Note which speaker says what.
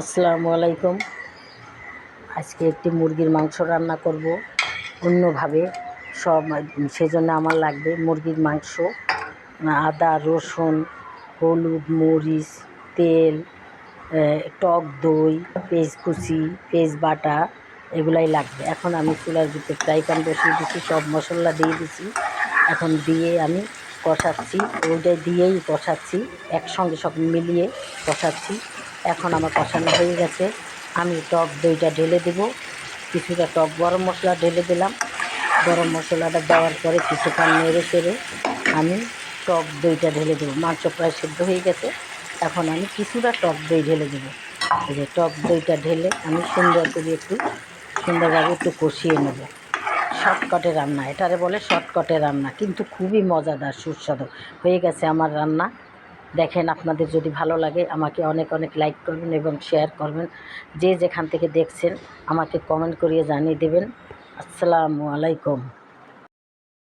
Speaker 1: আসসালামু আলাইকুম। আজকে একটি মুরগির মাংস রান্না করব। অন্যভাবে সব, সেজন্য আমার লাগবে মুরগির মাংস। আদা, রসুন, হলুদ, মরিচ, তেল টক দই পেঁয়াজ কুচি পেঁয়াজ বাটা এগুলাই লাগবে। এখন আমি চুলার ভিতরে ফ্রাই প্যান বসিয়ে দিচ্ছি সব মশলা দিয়ে দিচ্ছি এখন দিয়ে আমি কষাচ্ছি। ওইটা দিয়েই কষাচ্ছি, একসঙ্গে সব মিলিয়ে কষাচ্ছি। এখন আমার কষানো হয়ে গেছে। আমি টক দইটা ঢেলে দেবো। কিছুটা টক গরম মশলা ঢেলে দিলাম। গরম মশলাটা দেওয়ার পরে কিছুক্ষণ নেড়ে চেড়ে আমি টক দইটা ঢেলে দেবো। মাংস প্রায় সেদ্ধ হয়ে গেছে। এখন আমি কিছুটা টক দই ঢেলে দেবো। এই যে টক দইটা ঢেলে আমি সুন্দর করে একটু, সুন্দরভাবে একটু কষিয়ে নেব। শর্টকাটে রান্না, এটারে বলে শর্টকাটে রান্না। কিন্তু খুবই মজাদার, সুস্বাদু। হয়ে গেছে আমার রান্না। দেখেন আপনাদের যদি ভালো লাগে, আমাকে অনেক অনেক লাইক করবেন এবং শেয়ার করবেন। যে যেখান থেকে দেখছেন, আমাকে কমেন্ট করিয়ে জানিয়ে দেবেন। আসসালামু আলাইকুম।